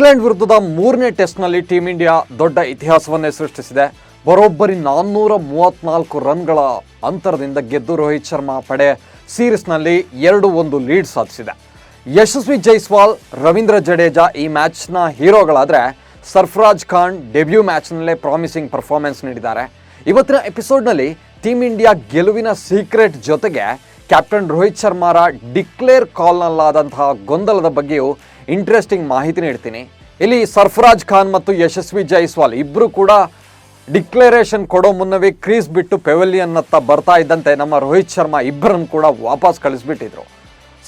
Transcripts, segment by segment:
England ವಿರುದ್ಧದ ಮೂರನೇ ಟೆಸ್ಟ್ನಲ್ಲಿ ಟೀಮ್ ಇಂಡಿಯಾ ದೊಡ್ಡ ಇತಿಹಾಸವನ್ನೇ ಸೃಷ್ಟಿಸಿದೆ. ಬರೋಬ್ಬರಿ ನಾನ್ನೂರ ಮೂವತ್ನಾಲ್ಕು ರನ್ಗಳ ಅಂತರದಿಂದ ಗೆದ್ದು ರೋಹಿತ್ ಶರ್ಮಾ ಪಡೆ ಸೀರೀಸ್ನಲ್ಲಿ ಎರಡು ಒಂದು ಲೀಡ್ ಸಾಧಿಸಿದೆ. ಯಶಸ್ವಿ ಜೈಸ್ವಾಲ್, ರವೀಂದ್ರ ಜಡೇಜಾ ಈ ಮ್ಯಾಚ್ನ ಹೀರೋಗಳಾದರೆ ಸರ್ಫರಾಜ್ ಖಾನ್ ಡೆಬ್ಯೂ ಮ್ಯಾಚ್ನಲ್ಲೇ ಪ್ರಾಮಿಸಿಂಗ್ ಪರ್ಫಾರ್ಮೆನ್ಸ್ ನೀಡಿದ್ದಾರೆ. ಇವತ್ತಿನ ಎಪಿಸೋಡ್ನಲ್ಲಿ ಟೀಮ್ ಇಂಡಿಯಾ ಗೆಲುವಿನ ಸೀಕ್ರೆಟ್ ಜೊತೆಗೆ ಕ್ಯಾಪ್ಟನ್ ರೋಹಿತ್ ಶರ್ಮಾರ ಡಿಕ್ಲೇರ್ ಕಾಲ್ನಲ್ಲಾದಂತಹ ಗೊಂದಲದ ಬಗ್ಗೆಯೂ ಇಂಟ್ರೆಸ್ಟಿಂಗ್ ಮಾಹಿತಿ ನೀಡ್ತೀನಿ. ಇಲ್ಲಿ ಸರ್ಫರಾಜ್ ಖಾನ್ ಮತ್ತು ಯಶಸ್ವಿ ಜೈಸ್ವಾಲ್ ಇಬ್ಬರು ಕೂಡ ಡಿಕ್ಲರೇಷನ್ ಕೊಡೋ ಮುನ್ನವೇ ಕ್ರೀಸ್ ಬಿಟ್ಟು ಪೆವೆಲಿಯನ್ನತ್ತ ಬರ್ತಾ ಇದ್ದಂತೆ ನಮ್ಮ ರೋಹಿತ್ ಶರ್ಮಾ ಇಬ್ಬರನ್ನು ಕೂಡ ವಾಪಸ್ ಕಳಿಸ್ಬಿಟ್ಟಿದ್ರು.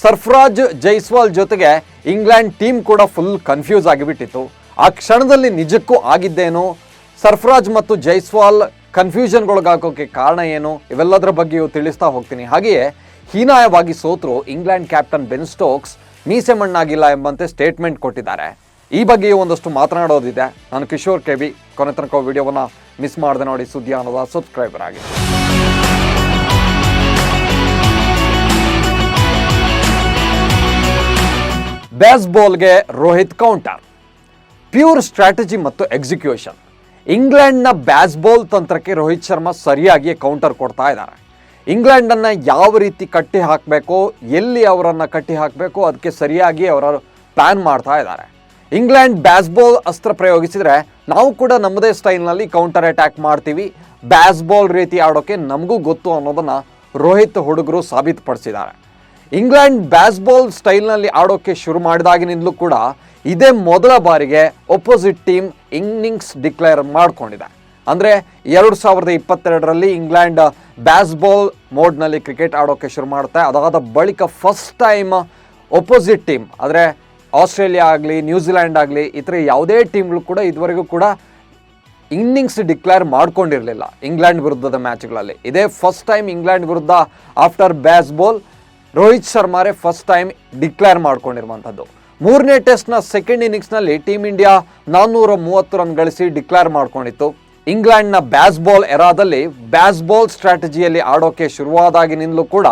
ಸರ್ಫರಾಜ್ ಜೈಸ್ವಾಲ್ ಜೊತೆಗೆ ಇಂಗ್ಲೆಂಡ್ ಟೀಮ್ ಕೂಡ ಫುಲ್ ಕನ್ಫ್ಯೂಸ್ ಆಗಿಬಿಟ್ಟಿತ್ತು. ಆ ಕ್ಷಣದಲ್ಲಿ ನಿಜಕ್ಕೂ ಆಗಿದ್ದೇನು? ಸರ್ಫರಾಜ್ ಮತ್ತು ಜೈಸ್ವಾಲ್ ಕನ್ಫ್ಯೂಷನ್ಗೊಳಗಾಕೋಕೆ ಕಾರಣ ಏನು? ಇವೆಲ್ಲದರ ಬಗ್ಗೆಯೂ ತಿಳಿಸ್ತಾ ಹೋಗ್ತೀನಿ. ಹಾಗೆಯೇ ಹೀನಾಯವಾಗಿ ಸೋತರು ಇಂಗ್ಲೆಂಡ್ ಕ್ಯಾಪ್ಟನ್ ಬೆನ್ ಸ್ಟೋಕ್ಸ್, ಮೀಸೆ ಮಣ್ಣಾಗಿಲ್ಲ ಎಂಬಂತೆ ಸ್ಟೇಟ್ಮೆಂಟ್ ಕೊಟ್ಟಿದ್ದಾರೆ. ಈ ಬಗ್ಗೆಯೂ ಒಂದಷ್ಟು ಮಾತನಾಡೋದಿದೆ. ನಾನು ಕಿಶೋರ್ ಕೆ ಬಿ ಕೊನೆ ತನಕ ವಿಡಿಯೋವನ್ನು ಮಿಸ್ ಮಾಡದೆ ನೋಡಿ ಸುದ್ದಿ ಅನ್ನೋದ ಸಬ್ಸ್ಕ್ರೈಬರ್ ಆಗಿ. ಬೇಸ್ಬಾಲ್ಗೆ ರೋಹಿತ್ ಕೌಂಟರ್. ಪ್ಯೂರ್ ಸ್ಟ್ರಾಟಜಿ ಮತ್ತು ಎಕ್ಸಿಕ್ಯೂಷನ್. ಇಂಗ್ಲೆಂಡ್ನ ಬ್ಯಾಸ್ಬಾಲ್ ತಂತ್ರಕ್ಕೆ ರೋಹಿತ್ ಶರ್ಮಾ ಸರಿಯಾಗಿ ಕೌಂಟರ್ ಕೊಡ್ತಾ ಇದ್ದಾರೆ. ಇಂಗ್ಲೆಂಡನ್ನು ಯಾವ ರೀತಿ ಕಟ್ಟಿ ಹಾಕಬೇಕು, ಎಲ್ಲಿ ಅವರನ್ನು ಕಟ್ಟಿ ಹಾಕಬೇಕು, ಅದಕ್ಕೆ ಸರಿಯಾಗಿ ಅವರ ಪ್ಲ್ಯಾನ್ ಮಾಡ್ತಾ ಇದ್ದಾರೆ. ಇಂಗ್ಲೆಂಡ್ ಬ್ಯಾಸ್ಬಾಲ್ ಅಸ್ತ್ರ ಪ್ರಯೋಗಿಸಿದರೆ ನಾವು ಕೂಡ ನಮ್ಮದೇ ಸ್ಟೈಲ್ನಲ್ಲಿ ಕೌಂಟರ್ ಅಟ್ಯಾಕ್ ಮಾಡ್ತೀವಿ. ಬ್ಯಾಸ್ಬಾಲ್ ರೀತಿ ಆಡೋಕ್ಕೆ ನಮಗೂ ಗೊತ್ತು ಅನ್ನೋದನ್ನು ರೋಹಿತ್ ಹುಡುಗರು ಸಾಬೀತುಪಡಿಸಿದ್ದಾರೆ. ಇಂಗ್ಲೆಂಡ್ ಬ್ಯಾಸ್ಬಾಲ್ ಸ್ಟೈಲ್ನಲ್ಲಿ ಆಡೋಕ್ಕೆ ಶುರು ಮಾಡಿದಾಗಿನಿಂದಲೂ ಕೂಡ ಇದೇ ಮೊದಲ ಬಾರಿಗೆ ಒಪೋಸಿಟ್ ಟೀಮ್ ಇನ್ನಿಂಗ್ಸ್ ಡಿಕ್ಲೇರ್ ಮಾಡಿಕೊಂಡಿದೆ. ಅಂದರೆ ಎರಡು ಸಾವಿರದ ಇಪ್ಪತ್ತೆರಡರಲ್ಲಿ ಇಂಗ್ಲೆಂಡ್ ಬ್ಯಾಸ್ಬಾಲ್ ಮೋಡ್ನಲ್ಲಿ ಕ್ರಿಕೆಟ್ ಆಡೋಕ್ಕೆ ಶುರು ಮಾಡುತ್ತೆ. ಅದಾದ ಬಳಿಕ ಫಸ್ಟ್ ಟೈಮ್ ಒಪೋಸಿಟ್ ಟೀಮ್ ಅಂದರೆ ಆಸ್ಟ್ರೇಲಿಯಾ ಆಗಲಿ ನ್ಯೂಜಿಲ್ಯಾಂಡ್ ಆಗಲಿ ಇತರ ಯಾವುದೇ ಟೀಮ್ಗಳು ಕೂಡ ಇದುವರೆಗೂ ಕೂಡ ಇನ್ನಿಂಗ್ಸ್ ಡಿಕ್ಲೇರ್ ಮಾಡ್ಕೊಂಡಿರಲಿಲ್ಲ ಇಂಗ್ಲೆಂಡ್ ವಿರುದ್ಧದ ಮ್ಯಾಚ್ಗಳಲ್ಲಿ ಇದೇ ಫಸ್ಟ್ ಟೈಮ್ ಇಂಗ್ಲೆಂಡ್ ವಿರುದ್ಧ ಆಫ್ಟರ್ ಬ್ಯಾಸ್ಬಾಲ್ ರೋಹಿತ್ ಶರ್ಮಾರೇ ಫಸ್ಟ್ ಟೈಮ್ ಡಿಕ್ಲೇರ್ ಮಾಡ್ಕೊಂಡಿರುವಂಥದ್ದು. ಮೂರನೇ ಟೆಸ್ಟ್ನ ಸೆಕೆಂಡ್ ಇನ್ನಿಂಗ್ಸ್ನಲ್ಲಿ ಟೀಮ್ ಇಂಡಿಯಾ ನಾನ್ನೂರ ಮೂವತ್ತು ರನ್ ಗಳಿಸಿ ಡಿಕ್ಲೇರ್ ಮಾಡ್ಕೊಂಡಿತ್ತು. ಇಂಗ್ಲೆಂಡ್ನ ಬ್ಯಾಸ್ಬಾಲ್ ಎರಾದಲ್ಲಿ ಬ್ಯಾಸ್ಬಾಲ್ ಸ್ಟ್ರಾಟಜಿಯಲ್ಲಿ ಆಡೋಕೆ ಶುರುವಾದಾಗಿನಿಂದಲೂ ಕೂಡ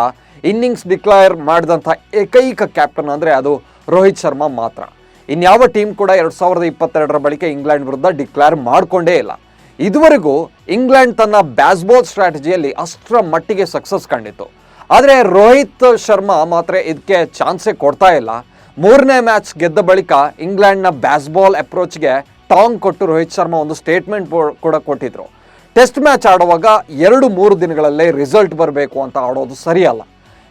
ಇನ್ನಿಂಗ್ಸ್ ಡಿಕ್ಲೇರ್ ಮಾಡಿದಂಥ ಏಕೈಕ ಕ್ಯಾಪ್ಟನ್ ಅಂದರೆ ಅದು ರೋಹಿತ್ ಶರ್ಮಾ ಮಾತ್ರ. ಇನ್ಯಾವ ಟೀಮ್ ಕೂಡ ಎರಡು ಸಾವಿರದ ಇಪ್ಪತ್ತೆರಡರ ಬಳಿಕ ಇಂಗ್ಲೆಂಡ್ ವಿರುದ್ಧ ಡಿಕ್ಲೇರ್ ಮಾಡಿಕೊಂಡೇ ಇಲ್ಲ. ಇದುವರೆಗೂ ಇಂಗ್ಲೆಂಡ್ ತನ್ನ ಬ್ಯಾಸ್ಬಾಲ್ ಸ್ಟ್ರಾಟಜಿಯಲ್ಲಿ ಅಷ್ಟರ ಮಟ್ಟಿಗೆ ಸಕ್ಸಸ್ ಕಂಡಿತ್ತು. ಆದರೆ ರೋಹಿತ್ ಶರ್ಮಾ ಮಾತ್ರ ಇದಕ್ಕೆ ಚಾನ್ಸೇ ಕೊಡ್ತಾ ಇಲ್ಲ. ಮೂರನೇ ಮ್ಯಾಚ್ ಗೆದ್ದ ಬಳಿಕ ಇಂಗ್ಲೆಂಡ್ನ ಬ್ಯಾಸ್ಬಾಲ್ ಅಪ್ರೋಚ್ಗೆ ಟಾಂಗ್ ಕೊಟ್ಟು ರೋಹಿತ್ ಶರ್ಮಾ ಒಂದು ಸ್ಟೇಟ್ಮೆಂಟ್ ಕೂಡ ಕೊಟ್ಟಿದ್ರು. ಟೆಸ್ಟ್ ಮ್ಯಾಚ್ ಆಡುವಾಗ ಎರಡು ಮೂರು ದಿನಗಳಲ್ಲೇ ರಿಸಲ್ಟ್ ಬರಬೇಕು ಅಂತ ಆಡೋದು ಸರಿಯಲ್ಲ.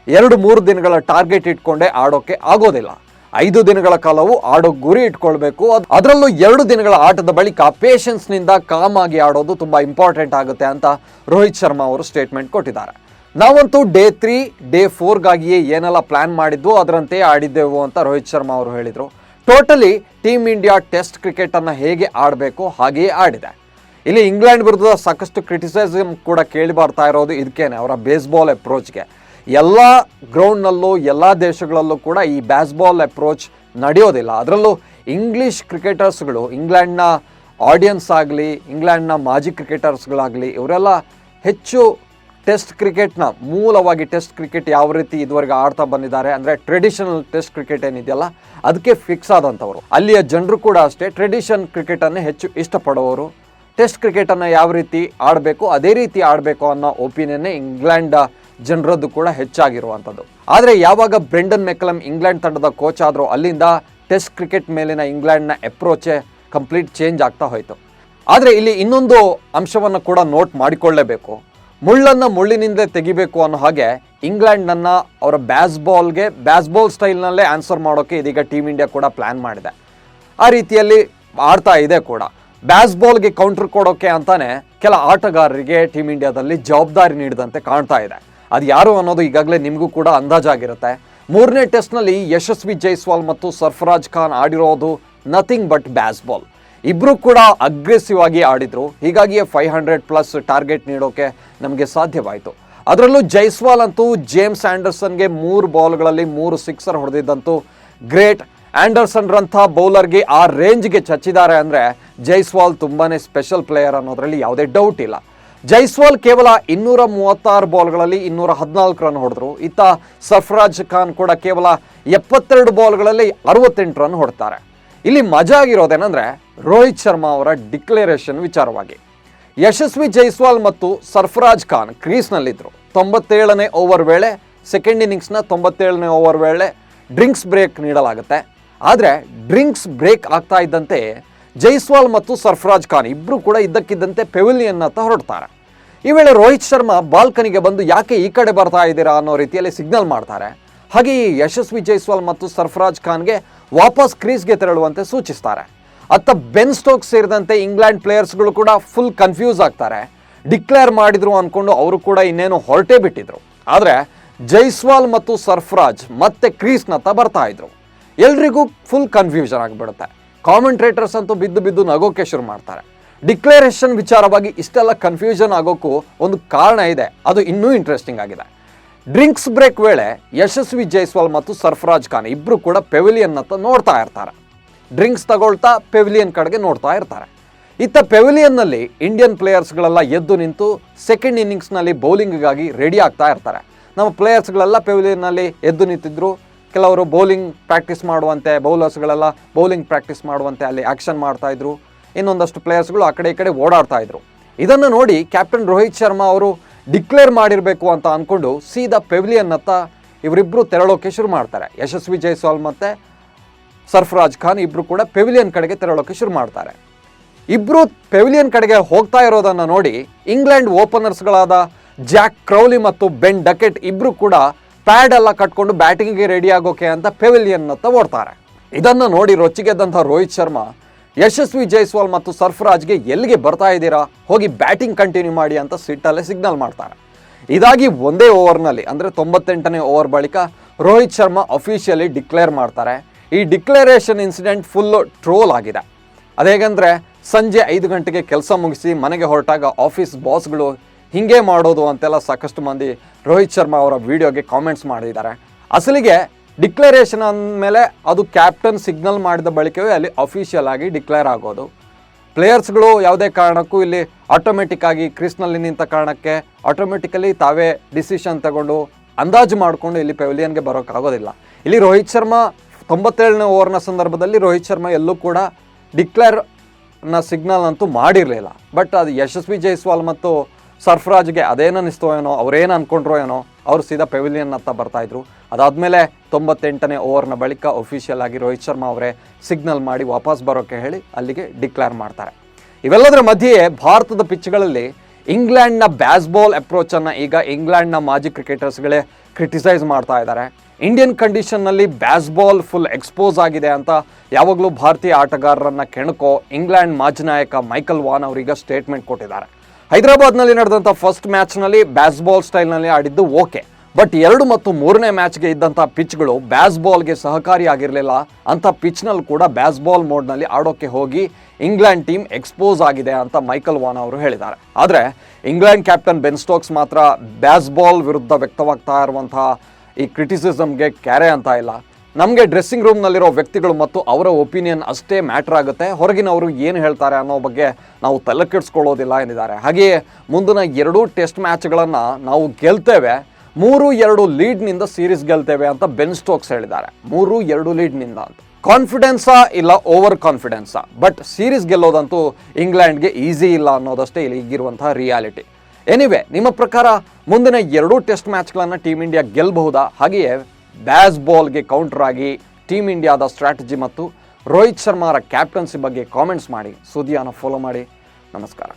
ಎರಡು ಮೂರು ದಿನಗಳ ಟಾರ್ಗೆಟ್ ಇಟ್ಕೊಂಡೇ ಆಡೋಕ್ಕೆ ಆಗೋದಿಲ್ಲ. ಐದು ದಿನಗಳ ಕಾಲವು ಆಡೋ ಗುರಿ ಇಟ್ಕೊಳ್ಬೇಕು. ಅದ್- ಅದರಲ್ಲೂ ಎರಡು ದಿನಗಳ ಆಟದ ಬಳಿಕ ಪೇಷನ್ಸ್ನಿಂದ ಕಾಮ್ ಆಗಿ ಆಡೋದು ತುಂಬ ಇಂಪಾರ್ಟೆಂಟ್ ಆಗುತ್ತೆ ಅಂತ ರೋಹಿತ್ ಶರ್ಮಾ ಅವರು ಸ್ಟೇಟ್ಮೆಂಟ್ ಕೊಟ್ಟಿದ್ದಾರೆ. ನಾವಂತೂ ಡೇ ತ್ರೀ ಡೇ ಫೋರ್ಗಾಗಿಯೇ ಏನೆಲ್ಲ ಪ್ಲಾನ್ ಮಾಡಿದ್ವು ಅದರಂತೆ ಆಡಿದ್ದೆವು ಅಂತ ರೋಹಿತ್ ಶರ್ಮಾ ಅವರು ಹೇಳಿದರು. ಟೋಟಲಿ ಟೀಮ್ ಇಂಡಿಯಾ ಟೆಸ್ಟ್ ಕ್ರಿಕೆಟನ್ನು ಹೇಗೆ ಆಡಬೇಕು ಹಾಗೆಯೇ ಆಡಿದೆ. ಇಲ್ಲಿ ಇಂಗ್ಲೆಂಡ್ ವಿರುದ್ಧ ಸಾಕಷ್ಟು ಕ್ರಿಟಿಸೈಸಮ್ ಕೂಡ ಕೇಳಿ ಬರ್ತಾ ಇರೋದು ಇದಕ್ಕೇನೆ, ಅವರ ಬೇಸ್ಬಾಲ್ ಅಪ್ರೋಚ್ಗೆ ಎಲ್ಲ ಗ್ರೌಂಡ್ನಲ್ಲೂ ಎಲ್ಲ ದೇಶಗಳಲ್ಲೂ ಕೂಡ ಈ ಬ್ಯಾಸ್ಬಾಲ್ ಅಪ್ರೋಚ್ ನಡೆಯೋದಿಲ್ಲ. ಅದರಲ್ಲೂ ಇಂಗ್ಲೀಷ್ ಕ್ರಿಕೆಟರ್ಸ್ಗಳು ಇಂಗ್ಲೆಂಡ್ನ ಆಡಿಯನ್ಸ್ ಆಗಲಿ ಇಂಗ್ಲೆಂಡ್ನ ಮಾಜಿ ಕ್ರಿಕೆಟರ್ಸ್ಗಳಾಗಲಿ ಇವರೆಲ್ಲ ಹೆಚ್ಚು ಟೆಸ್ಟ್ ಕ್ರಿಕೆಟ್ನ ಮೂಲವಾಗಿ ಟೆಸ್ಟ್ ಕ್ರಿಕೆಟ್ ಯಾವ ರೀತಿ ಇದುವರೆಗೆ ಆಡ್ತಾ ಬಂದಿದ್ದಾರೆ ಅಂದರೆ ಟ್ರೆಡಿಷನಲ್ ಟೆಸ್ಟ್ ಕ್ರಿಕೆಟ್ ಏನಿದೆಯಲ್ಲ, ಅದಕ್ಕೆ ಫಿಕ್ಸ್ ಆದಂಥವರು. ಅಲ್ಲಿಯ ಜನರು ಕೂಡ ಅಷ್ಟೇ ಟ್ರೆಡಿಷನ್ ಕ್ರಿಕೆಟನ್ನು ಹೆಚ್ಚು ಇಷ್ಟಪಡುವವರು ಟೆಸ್ಟ್ ಕ್ರಿಕೆಟನ್ನು ಯಾವ ರೀತಿ ಆಡಬೇಕು, ಅದೇ ರೀತಿ ಆಡಬೇಕು ಅನ್ನೋ ಒಪಿನಿಯನ್ನೇ ಇಂಗ್ಲೆಂಡ್ ಜನರದ್ದು ಕೂಡ ಹೆಚ್ಚಾಗಿರುವಂಥದ್ದು. ಆದರೆ ಯಾವಾಗ ಬ್ರೆಂಡನ್ ಮೆಕ್ಲಮ್ ಇಂಗ್ಲೆಂಡ್ ತಂಡದ ಕೋಚ್ ಆದರೂ ಅಲ್ಲಿಂದ ಟೆಸ್ಟ್ ಕ್ರಿಕೆಟ್ ಮೇಲಿನ ಇಂಗ್ಲೆಂಡ್ನ ಅಪ್ರೋಚೆ ಕಂಪ್ಲೀಟ್ ಚೇಂಜ್ ಆಗ್ತಾ ಹೋಯಿತು. ಆದರೆ ಇಲ್ಲಿ ಇನ್ನೊಂದು ಅಂಶವನ್ನು ಕೂಡ ನೋಟ್ ಮಾಡಿಕೊಳ್ಳಲೇಬೇಕು ಮುಳ್ಳನ್ನು ಮುಳ್ಳಿನಿಂದಲೇ ತೆಗಿಬೇಕು ಅನ್ನೋ ಹಾಗೆ ಇಂಗ್ಲೆಂಡನ್ನು ಅವರ ಬ್ಯಾಸ್ಬಾಲ್ಗೆ ಬ್ಯಾಸ್ಬಾಲ್ ಸ್ಟೈಲ್ನಲ್ಲೇ ಆನ್ಸರ್ ಮಾಡೋಕ್ಕೆ ಇದೀಗ ಟೀಮ್ ಇಂಡಿಯಾ ಕೂಡ ಪ್ಲ್ಯಾನ್ ಮಾಡಿದೆ. ಆ ರೀತಿಯಲ್ಲಿ ಆಡ್ತಾ ಇದೆ ಕೂಡ. ಬ್ಯಾಸ್ಬಾಲ್ಗೆ ಕೌಂಟರ್ ಕೊಡೋಕ್ಕೆ ಅಂತಲೇ ಕೆಲ ಆಟಗಾರರಿಗೆ ಟೀಮ್ ಇಂಡಿಯಾದಲ್ಲಿ ಜವಾಬ್ದಾರಿ ನೀಡಿದಂತೆ ಕಾಣ್ತಾ ಇದೆ. ಅದು ಯಾರು ಅನ್ನೋದು ಈಗಾಗಲೇ ನಿಮಗೂ ಕೂಡ ಅಂದಾಜಾಗಿರುತ್ತೆ ಮೂರನೇ ಟೆಸ್ಟ್ನಲ್ಲಿ ಯಶಸ್ವಿ ಜೈಸ್ವಾಲ್ ಮತ್ತು ಸರ್ಫರಾಜ್ ಖಾನ್ ಆಡಿರೋದು ನಥಿಂಗ್ ಬಟ್ ಬ್ಯಾಸ್ಬಾಲ್ ಇಬ್ಬರು ಕೂಡ ಅಗ್ರೆಸಿವ್ ಆಗಿ ಆಡಿದ್ರು. ಹೀಗಾಗಿಯೇ ಫೈವ್ ಹಂಡ್ರೆಡ್ ಪ್ಲಸ್ ಟಾರ್ಗೆಟ್ ನೀಡೋಕೆ ನಮಗೆ ಸಾಧ್ಯವಾಯಿತು. ಅದರಲ್ಲೂ ಜೈಸ್ವಾಲ್ ಅಂತೂ ಜೇಮ್ಸ್ ಆ್ಯಂಡರ್ಸನ್ಗೆ ಮೂರು ಬಾಲ್ಗಳಲ್ಲಿ ಮೂರು ಸಿಕ್ಸರ್ ಹೊಡೆದಿದ್ದಂತೂ ಗ್ರೇಟ್ ಆ್ಯಂಡರ್ಸನ್ರಂಥ ಬೌಲರ್ಗೆ ಆ ರೇಂಜ್ಗೆ ಚಚ್ಚಿದ್ದಾರೆ ಅಂದರೆ ಜೈಸ್ವಾಲ್ ತುಂಬಾ ಸ್ಪೆಷಲ್ ಪ್ಲೇಯರ್ ಅನ್ನೋದರಲ್ಲಿ ಯಾವುದೇ ಡೌಟ್ ಇಲ್ಲ. ಜೈಸ್ವಾಲ್ ಕೇವಲ ಇನ್ನೂರ ಮೂವತ್ತಾರು ಬಾಲ್ಗಳಲ್ಲಿ ಇನ್ನೂರ ಹದಿನಾಲ್ಕು ರನ್ ಹೊಡೆದ್ರು. ಇತ್ತ ಸರ್ಫರಾಜ್ ಖಾನ್ ಕೂಡ ಕೇವಲ ಎಪ್ಪತ್ತೆರಡು ಬಾಲ್ಗಳಲ್ಲಿ ಅರವತ್ತೆಂಟು ರನ್ ಹೊಡ್ತಾರೆ. ಇಲ್ಲಿ ಮಜಾ ಆಗಿರೋದೇನೆಂದರೆ ರೋಹಿತ್ ಶರ್ಮಾ ಅವರ ಡಿಕ್ಲರೇಷನ್ ವಿಚಾರವಾಗಿ. ಯಶಸ್ವಿ ಜೈಸ್ವಾಲ್ ಮತ್ತು ಸರ್ಫರಾಜ್ ಖಾನ್ ಕ್ರೀಸ್ನಲ್ಲಿದ್ದರು ತೊಂಬತ್ತೇಳನೇ ಓವರ್ ವೇಳೆ, ಸೆಕೆಂಡ್ ಇನ್ನಿಂಗ್ಸ್ನ ತೊಂಬತ್ತೇಳನೇ ಓವರ್ ವೇಳೆ ಡ್ರಿಂಕ್ಸ್ ಬ್ರೇಕ್ ನೀಡಲಾಗುತ್ತೆ. ಆದರೆ ಡ್ರಿಂಕ್ಸ್ ಬ್ರೇಕ್ ಆಗ್ತಾ ಇದ್ದಂತೆ ಜೈಸ್ವಾಲ್ ಮತ್ತು ಸರ್ಫರಾಜ್ ಖಾನ್ ಇಬ್ಬರು ಕೂಡ ಇದ್ದಕ್ಕಿದ್ದಂತೆ ಪೆವಿಲಿಯನ್ ಅಂತ ಹೊರಡ್ತಾರೆ. ಈ ವೇಳೆ ರೋಹಿತ್ ಶರ್ಮಾ ಬಾಲ್ಕನಿಗೆ ಬಂದು ಯಾಕೆ ಈ ಕಡೆ ಬರ್ತಾ ಇದ್ದೀರಾ ಅನ್ನೋ ರೀತಿಯಲ್ಲಿ ಸಿಗ್ನಲ್ ಮಾಡ್ತಾರೆ. ಹಾಗೆ ಈ ಯಶಸ್ವಿ ಜೈಸ್ವಾಲ್ ಮತ್ತು ಸರ್ಫರಾಜ್ ಖಾನ್ಗೆ ವಾಪಸ್ ಕ್ರೀಸ್ಗೆ ತೆರಳುವಂತೆ ಸೂಚಿಸ್ತಾರೆ. ಅತ್ತ ಬೆನ್ ಸ್ಟೋಕ್ ಸೇರಿದಂತೆ ಇಂಗ್ಲೆಂಡ್ ಪ್ಲೇಯರ್ಸ್ಗಳು ಕೂಡ ಫುಲ್ ಕನ್ಫ್ಯೂಸ್ ಆಗ್ತಾರೆ. ಡಿಕ್ಲೇರ್ ಮಾಡಿದ್ರು ಅಂದ್ಕೊಂಡು ಅವರು ಕೂಡ ಇನ್ನೇನು ಹೊರಟೇ ಬಿಟ್ಟಿದ್ರು. ಆದರೆ ಜೈಸ್ವಾಲ್ ಮತ್ತು ಸರ್ಫರಾಜ್ ಮತ್ತೆ ಕ್ರೀಸ್ನತ್ತ ಬರ್ತಾ ಇದ್ರು. ಎಲ್ರಿಗೂ ಫುಲ್ ಕನ್ಫ್ಯೂಷನ್ ಆಗಿಬಿಡುತ್ತೆ. ಕಾಮೆಂಟ್ರೇಟರ್ಸ್ ಅಂತೂ ಬಿದ್ದು ಬಿದ್ದು ನಗೋಕೆ ಶುರು ಮಾಡ್ತಾರೆ. ಡಿಕ್ಲರೇಷನ್ ವಿಚಾರವಾಗಿ ಇಷ್ಟೆಲ್ಲ ಕನ್ಫ್ಯೂಷನ್ ಆಗೋಕ್ಕೂ ಒಂದು ಕಾರಣ ಇದೆ. ಅದು ಇನ್ನೂ ಇಂಟ್ರೆಸ್ಟಿಂಗ್ ಆಗಿದೆ. ಡ್ರಿಂಕ್ಸ್ ಬ್ರೇಕ್ ವೇಳೆ ಯಶಸ್ವಿ ಜೈಸ್ವಾಲ್ ಮತ್ತು ಸರ್ಫರಾಜ್ ಖಾನ್ ಇಬ್ಬರು ಕೂಡ ಪೆವಿಲಿಯನ್ ಅಂತ ನೋಡ್ತಾ ಇರ್ತಾರೆ. ಡ್ರಿಂಕ್ಸ್ ತಗೊಳ್ತಾ ಪೆವಿಲಿಯನ್ ಕಡೆಗೆ ನೋಡ್ತಾ ಇರ್ತಾರೆ. ಇತ್ತ ಪೆವಿಲಿಯನ್ನಲ್ಲಿ ಇಂಡಿಯನ್ ಪ್ಲೇಯರ್ಸ್ಗಳೆಲ್ಲ ಎದ್ದು ನಿಂತು ಸೆಕೆಂಡ್ ಇನ್ನಿಂಗ್ಸ್ನಲ್ಲಿ ಬೌಲಿಂಗ್ಗಾಗಿ ರೆಡಿ ಆಗ್ತಾ ಇರ್ತಾರೆ. ನಮ್ಮ ಪ್ಲೇಯರ್ಸ್ಗಳೆಲ್ಲ ಪೆವಿಲಿಯನ್ನಲ್ಲಿ ಎದ್ದು ನಿಂತಿದ್ರು. ಕೆಲವರು ಬೌಲಿಂಗ್ ಪ್ರಾಕ್ಟೀಸ್ ಮಾಡುವಂತೆ, ಬೌಲರ್ಸ್ಗಳೆಲ್ಲ ಬೌಲಿಂಗ್ ಪ್ರಾಕ್ಟೀಸ್ ಮಾಡುವಂತೆ ಅಲ್ಲಿ ಆ್ಯಕ್ಷನ್ ಮಾಡ್ತಾ ಇದ್ರು. ಇನ್ನೊಂದಷ್ಟು ಪ್ಲೇಯರ್ಸ್ಗಳು ಆ ಕಡೆ ಈ ಕಡೆ ಓಡಾಡ್ತಾ ಇದ್ರು. ಇದನ್ನು ನೋಡಿ ಕ್ಯಾಪ್ಟನ್ ರೋಹಿತ್ ಶರ್ಮಾ ಅವರು ಡಿಕ್ಲೇರ್ ಮಾಡಿರಬೇಕು ಅಂತ ಅಂದ್ಕೊಂಡು ಸೀದಾ ಪೆವಿಲಿಯನ್ನತ್ತ ಇವರಿಬ್ಬರು ತೆರಳೋಕೆ ಶುರು ಮಾಡ್ತಾರೆ. ಯಶಸ್ವಿ ಜೈಸ್ವಾಲ್ ಮತ್ತು ಸರ್ಫರಾಜ್ ಖಾನ್ ಇಬ್ಬರು ಕೂಡ ಪೆವಿಲಿಯನ್ ಕಡೆಗೆ ತೆರಳೋಕೆ ಶುರು ಮಾಡ್ತಾರೆ. ಇಬ್ಬರು ಪೆವಿಲಿಯನ್ ಕಡೆಗೆ ಹೋಗ್ತಾ ಇರೋದನ್ನು ನೋಡಿ ಇಂಗ್ಲೆಂಡ್ ಓಪನರ್ಸ್ಗಳಾದ ಜಾಕ್ ಕ್ರೌಲಿ ಮತ್ತು ಬೆನ್ ಡಕೆಟ್ ಇಬ್ಬರು ಕೂಡ ಪ್ಯಾಡ್ ಎಲ್ಲ ಕಟ್ಕೊಂಡು ಬ್ಯಾಟಿಂಗ್ಗೆ ರೆಡಿ ಆಗೋಕೆ ಅಂತ ಪೆವಿಲಿಯನ್ ಹತ್ತ ಓಡ್ತಾರೆ. ಇದನ್ನು ನೋಡಿ ರೊಚ್ಚಿಗೆದ್ದಂಥ ರೋಹಿತ್ ಶರ್ಮಾ, ಯಶಸ್ವಿ ಜೈಸ್ವಾಲ್ ಮತ್ತು ಸರ್ಫರಾಜ್ಗೆ ಎಲ್ಲಿಗೆ ಬರ್ತಾ ಇದ್ದೀರಾ? ಹೋಗಿ ಬ್ಯಾಟಿಂಗ್ ಕಂಟಿನ್ಯೂ ಮಾಡಿ ಅಂತ ಸಿಟ್ಟಲ್ಲೇ ಸಿಗ್ನಲ್ ಮಾಡ್ತಾರೆ. ಇದಾಗಿ ಒಂದೇ ಓವರ್ನಲ್ಲಿ ಅಂದರೆ ತೊಂಬತ್ತೆಂಟನೇ ಓವರ್ ಬಳಿಕ ರೋಹಿತ್ ಶರ್ಮಾ ಅಫಿಷಿಯಲಿ ಡಿಕ್ಲೇರ್ ಮಾಡ್ತಾರೆ. ಈ ಡಿಕ್ಲರೇಷನ್ ಇನ್ಸಿಡೆಂಟ್ ಫುಲ್ಲು ಟ್ರೋಲ್ ಆಗಿದೆ. ಅದೇಗೆಂದರೆ ಸಂಜೆ ಐದು ಗಂಟೆಗೆ ಕೆಲಸ ಮುಗಿಸಿ ಮನೆಗೆ ಹೊರಟಾಗ ಆಫೀಸ್ ಬಾಸ್ಗಳು ಹಿಂಗೆ ಮಾಡೋದು ಅಂತೆಲ್ಲ ಸಾಕಷ್ಟು ಮಂದಿ ರೋಹಿತ್ ಶರ್ಮಾ ಅವರ ವಿಡಿಯೋಗೆ ಕಾಮೆಂಟ್ಸ್ ಮಾಡಿದ್ದಾರೆ. ಅಸಲಿಗೆ ಡಿಕ್ಲರೇಷನ್ ಅಂದಮೇಲೆ ಅದು ಕ್ಯಾಪ್ಟನ್ ಸಿಗ್ನಲ್ ಮಾಡಿದ ಬಳಿಕವೇ ಅಲ್ಲಿ ಅಫಿಷಿಯಲ್ ಆಗಿ ಡಿಕ್ಲೇರ್ ಆಗೋದು. ಪ್ಲೇಯರ್ಸ್ಗಳು ಯಾವುದೇ ಕಾರಣಕ್ಕೂ ಇಲ್ಲಿ ಆಟೋಮೆಟಿಕ್ ಆಗಿ ಕ್ರಿಸ್ನಲ್ಲಿ ನಿಂತ ಕಾರಣಕ್ಕೆ ಆಟೋಮೆಟಿಕಲಿ ತಾವೇ ಡಿಸಿಷನ್ ತಗೊಂಡು ಅಂದಾಜು ಮಾಡಿಕೊಂಡು ಇಲ್ಲಿ ಪೆವಿಲಿಯನ್ಗೆ ಬರೋಕ್ಕಾಗೋದಿಲ್ಲ. ಇಲ್ಲಿ ರೋಹಿತ್ ಶರ್ಮಾ ತೊಂಬತ್ತೇಳನೇ ಓವರ್ನ ಸಂದರ್ಭದಲ್ಲಿ ರೋಹಿತ್ ಶರ್ಮಾ ಎಲ್ಲೂ ಕೂಡ ಡಿಕ್ಲೇರ್ನ ಸಿಗ್ನಲ್ ಅಂತೂ ಮಾಡಿರಲಿಲ್ಲ. ಬಟ್ ಅದು ಯಶಸ್ವಿ ಜೈಸ್ವಾಲ್ ಮತ್ತು ಸರ್ಫರಾಜ್ಗೆ ಅದೇನನ್ನಿಸ್ತೋ ಏನೋ ಅವ್ರೇನು ಅನ್ಕೊಂಡ್ರೋ ಏನೋ, ಅವರು ಸೀದಾ ಪೆವಿಲಿಯನ್ ಅಂತ ಬರ್ತಾ ಇದ್ರು. ಅದಾದಮೇಲೆ ತೊಂಬತ್ತೆಂಟನೇ ಓವರ್ನ ಬಳಿಕ ಅಫಿಷಿಯಲ್ ಆಗಿ ರೋಹಿತ್ ಶರ್ಮಾ ಅವರೇ ಸಿಗ್ನಲ್ ಮಾಡಿ ವಾಪಸ್ ಬರೋಕ್ಕೆ ಹೇಳಿ ಅಲ್ಲಿಗೆ ಡಿಕ್ಲೇರ್ ಮಾಡ್ತಾರೆ. ಇವೆಲ್ಲದರ ಮಧ್ಯೆಯೇ ಭಾರತದ ಪಿಚ್ಗಳಲ್ಲಿ ಇಂಗ್ಲೆಂಡ್ನ ಬ್ಯಾಸ್ಬಾಲ್ ಅಪ್ರೋಚನ್ನು ಈಗ ಇಂಗ್ಲೆಂಡ್ನ ಮಾಜಿ ಕ್ರಿಕೆಟರ್ಸ್ಗಳೇ ಕ್ರಿಟಿಸೈಸ್ ಮಾಡ್ತಾ ಇದ್ದಾರೆ. ಇಂಡಿಯನ್ ಕಂಡೀಷನ್ನಲ್ಲಿ ಬ್ಯಾಸ್ಬಾಲ್ ಫುಲ್ ಎಕ್ಸ್ಪೋಸ್ ಆಗಿದೆ ಅಂತ ಯಾವಾಗಲೂ ಭಾರತೀಯ ಆಟಗಾರರನ್ನು ಕೆಣಕೋ ಇಂಗ್ಲೆಂಡ್ ಮಾಜಿ ನಾಯಕ ಮೈಕಲ್ ವಾನ್ ಅವರೀಗ ಸ್ಟೇಟ್ಮೆಂಟ್ ಕೊಟ್ಟಿದ್ದಾರೆ. ಹೈದರಾಬಾದ್ನಲ್ಲಿ ನಡೆದಂಥ ಫಸ್ಟ್ ಮ್ಯಾಚ್ನಲ್ಲಿ ಬ್ಯಾಸ್ಬಾಲ್ ಸ್ಟೈಲ್ನಲ್ಲಿ ಆಡಿದ್ದು ಓಕೆ ಬಟ್ ಎರಡು ಮತ್ತು ಮೂರನೇ ಮ್ಯಾಚ್ಗೆ ಇದ್ದಂಥ ಪಿಚ್ಗಳು ಬ್ಯಾಸ್ಬಾಲ್ಗೆ ಸಹಕಾರಿಯಾಗಿರಲಿಲ್ಲ ಅಂಥ ಪಿಚ್ನಲ್ಲಿ ಕೂಡ ಬ್ಯಾಸ್ಬಾಲ್ ಮೋಡ್ನಲ್ಲಿ ಆಡೋಕ್ಕೆ ಹೋಗಿ ಇಂಗ್ಲೆಂಡ್ ಟೀಮ್ ಎಕ್ಸ್ಪೋಸ್ ಆಗಿದೆ ಅಂತ ಮೈಕಲ್ ವಾನ್ ಅವರು ಹೇಳಿದ್ದಾರೆ. ಆದರೆ ಇಂಗ್ಲೆಂಡ್ ಕ್ಯಾಪ್ಟನ್ ಬೆನ್ ಸ್ಟೋಕ್ಸ್ ಮಾತ್ರ ಬ್ಯಾಸ್ಬಾಲ್ ವಿರುದ್ಧ ವ್ಯಕ್ತವಾಗ್ತಾ ಇರುವಂತಹ ಈ ಕ್ರಿಟಿಸಿಸಮ್ಗೆ ಕ್ಯಾರೆ ಅಂತ ಇಲ್ಲ. ನಮಗೆ ಡ್ರೆಸ್ಸಿಂಗ್ ರೂಮ್ನಲ್ಲಿರೋ ವ್ಯಕ್ತಿಗಳು ಮತ್ತು ಅವರ ಒಪಿನಿಯನ್ ಅಷ್ಟೇ ಮ್ಯಾಟ್ರ್ ಆಗುತ್ತೆ. ಹೊರಗಿನವರು ಏನು ಹೇಳ್ತಾರೆ ಅನ್ನೋ ಬಗ್ಗೆ ನಾವು ತಲೆ ಕೆಡಿಸ್ಕೊಳ್ಳೋದಿಲ್ಲ ಎಂದಿದ್ದಾರೆ. ಹಾಗೆಯೇ ಮುಂದಿನ ಎರಡೂ ಟೆಸ್ಟ್ ಮ್ಯಾಚ್ಗಳನ್ನು ನಾವು ಗೆಲ್ತೇವೆ. ಮೂರು ಎರಡು ಲೀಡ್ನಿಂದ ಸೀರೀಸ್ ಗೆಲ್ತೇವೆ ಅಂತ ಬೆನ್ ಸ್ಟೋಕ್ಸ್ ಹೇಳಿದ್ದಾರೆ. ಮೂರು ಎರಡು ಲೀಡ್ನಿಂದ ಅಂತ ಕಾನ್ಫಿಡೆನ್ಸಾ ಇಲ್ಲ ಓವರ್ ಕಾನ್ಫಿಡೆನ್ಸಾ ಬಟ್ ಸೀರೀಸ್ ಗೆಲ್ಲೋದಂತೂ ಇಂಗ್ಲೆಂಡ್ಗೆ ಈಸಿ ಇಲ್ಲ ಅನ್ನೋದಷ್ಟೇ ಇಲ್ಲಿ ಈಗಿರುವಂತಹ ರಿಯಾಲಿಟಿ ಎನಿವೆ ನಿಮ್ಮ ಪ್ರಕಾರ ಮುಂದಿನ ಎರಡೂ ಟೆಸ್ಟ್ ಮ್ಯಾಚ್ಗಳನ್ನು ಟೀಮ್ ಇಂಡಿಯಾ ಗೆಲ್ಲಬಹುದಾ ಹಾಗೆಯೇ ಬ್ಯಾಸ್ ಬಾಲ್ಗೆ ಕೌಂಟರ್ ಆಗಿ ಟೀಮ್ ಇಂಡಿಯಾದ ಸ್ಟ್ರಾಟಜಿ ಮತ್ತು ರೋಹಿತ್ ಶರ್ಮಾರ ಕ್ಯಾಪ್ಟನ್ಸಿ ಬಗ್ಗೆ ಕಾಮೆಂಟ್ಸ್ ಮಾಡಿ ಸುದ್ದಿಯನ್ನು ಫಾಲೋ ಮಾಡಿ. ನಮಸ್ಕಾರ.